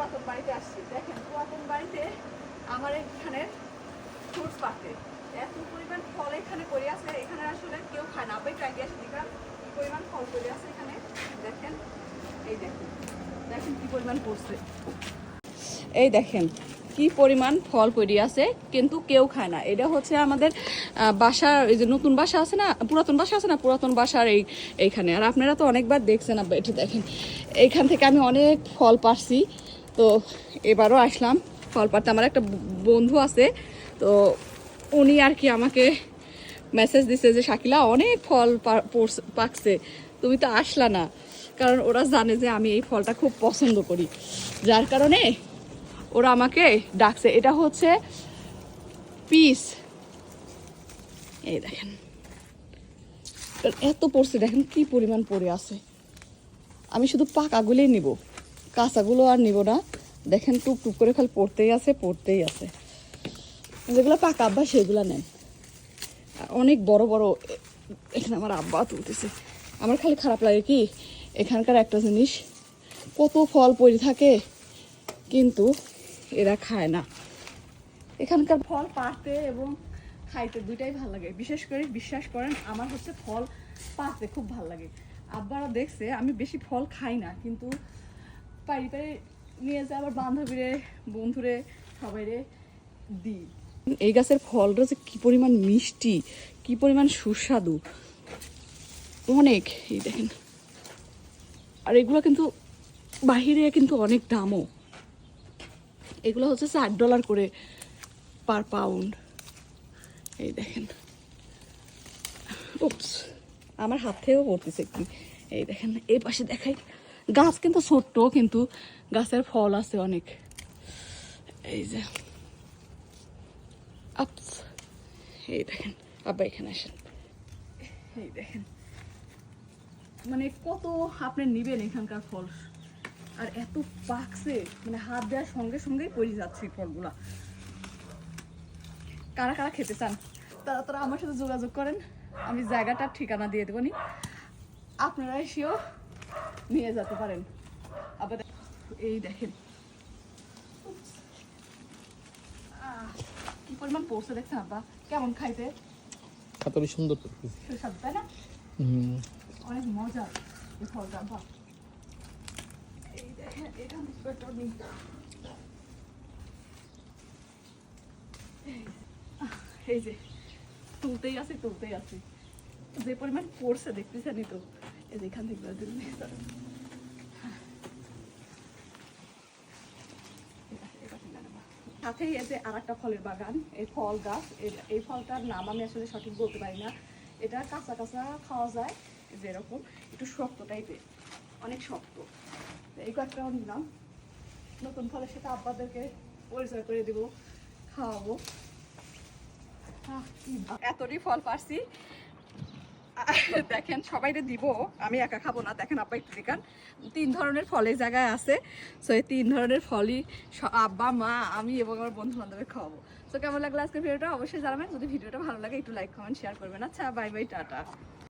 পুরাতন বাড়িতে আসছি। দেখেন, পুরাতন বাড়িতে আমার এখানে ফ্রুটস পাতে এত পরিমাণ ফল এখানে করে আছে এখানে আসলে কেউ খায় না। আবার ট্রাই আসে দিকার, কি পরিমাণ ফল করে আছে এখানে? দেখেন, এই দেখেন দেখেন কি পরিমাণ পড়ছে। এই দেখেন, কি পরিমাণ ফল পড়ি আছে, কিন্তু কেউ খায় না। এটা হচ্ছে আমাদের বাসার, এই যে নতুন বাসা আছে না, পুরাতন বাসা আছে না, পুরাতন বাসার এই, এইখানে। আর আপনারা তো অনেকবার দেখছেন, আব্বা, এটা দেখেন। এইখান থেকে আমি অনেক ফল পারছি। তো এবারও আসলাম। ফল পারতে আমার একটা বন্ধু আছে, তো উনি আর কি আমাকে মেসেজ দিছে যে, শাকিলা, অনেক ফল পাকছে, তুমি তো আসলা না। কারণ ওরা জানে যে আমি এই ফলটা খুব পছন্দ করি। যার কারণে ওরা আমাকে ডাকছে। এটা হচ্ছে পিস। এই দেখেন। এত পড়ছে, দেখেন কি পরিমাণ পড়ে আছে। আমি শুধু পাকাগুলোই নিব। কাঁচাগুলো আর নিব না। দেখেন টুক টুক করে খালি পড়তেই আছে পড়তেই আছে। যেগুলো পাকা আব্বা, সেগুলো নেন। অনেক বড় বড়, এখানে আমার আব্বা তুলতেছে। আমার খালি খারাপ লাগে কি, এখানকার একটা জিনিস, কত ফল পড়ে থাকে, কিন্তু এরা খায় না। এখানকার ফল পাড়তে এবং খাইতে দুইটাই ভালো লাগে। বিশেষ করে বিশ্বাস করেন, আমার হচ্ছে ফল পাড়তে খুব ভালো লাগে। আব্বারা দেখছে, আমি বেশি ফল খাই না, কিন্তু পারি পারি নিয়ে যায় আবার বান্ধবীরে, বন্ধুরে সবাইরে দিই। এই গাছের ফলটা যে কি পরিমাণ মিষ্টি, কি পরিমাণ সুস্বাদু। অনেক, এই দেখেন। আর এগুলো কিন্তু বাহিরে কিন্তু অনেক দামও। এগুলো হচ্ছে চার ডলার করে পার পাউন্ড। এই দেখেন। উপস আমার হাত থেকেও পড়তেছে কি এই দেখেন এই পাশে দেখাই। গাছ কিন্তু ছোট্ট, কিন্তু গাছের ফল আছে অনেক। এই যে। আপস এই দেখেন, আব্বা এখানে আসেন। এই দেখেন। মানে কত আপনি নিবেন এখানকার ফল। আর এত পাকছে মানে হাত দেওয়ার সঙ্গে সঙ্গেই পড়ে যাচ্ছে এই ফলগুলা। কারা কারা খেতে চান? তারা তারা আমার সাথে যোগাযোগ করেন। আমি জায়গাটার ঠিকানা দিয়ে দেবো নি। আপনারা এসেও নিয়ে যেতে পারেন। আবার এই দেখেন। কি পরিমাণ পড়ছে দেখছেন আব্বা? কেমন খাইতে খাতারি সুন্দর সুস্বাদু তাই না? অনেক মজা এই ফলটা আব্বা। দেখেন এখান থেকে এই যে তুলতেই আছে তুলতেই আছে। যে পরিমাণ পড়ছে দেখতেছেনই তো। এই যে এখান থেকে সাথেই এই যে আর একটা ফলের বাগান, এই ফল গাছ, এই- ফলটার নাম আমি আসলে সঠিক বলতে পারি না। এটা কাঁচা কাঁচা খাওয়া যায়, যেরকম একটু শক্ত টাইপের, অনেক শক্ত। এই কয়েকটা নিলাম নতুন ফলের সাথে আব্বাদেরকে পরিচয় করে দিব, খাওয়াবো। এতটি ফল পারছি। দেখেন, সবাইরে দিব। আমি একা খাব না। দেখেন, আব্বা একটু দেখান। তিন ধরনের ফল এই জায়গায় আছে। সো এই তিন ধরনের ফলই আব্বা, মা, আমি এবং আমার বন্ধু বান্ধবের খাওয়াবো। তো কেমন লাগল আজকের ভিডিওটা? অবশ্যই জানাবেন। যদি ভিডিওটা ভালো লাগে, একটু লাইক কমেন্ট শেয়ার করবেন। আচ্ছা বাই বাই টাটা।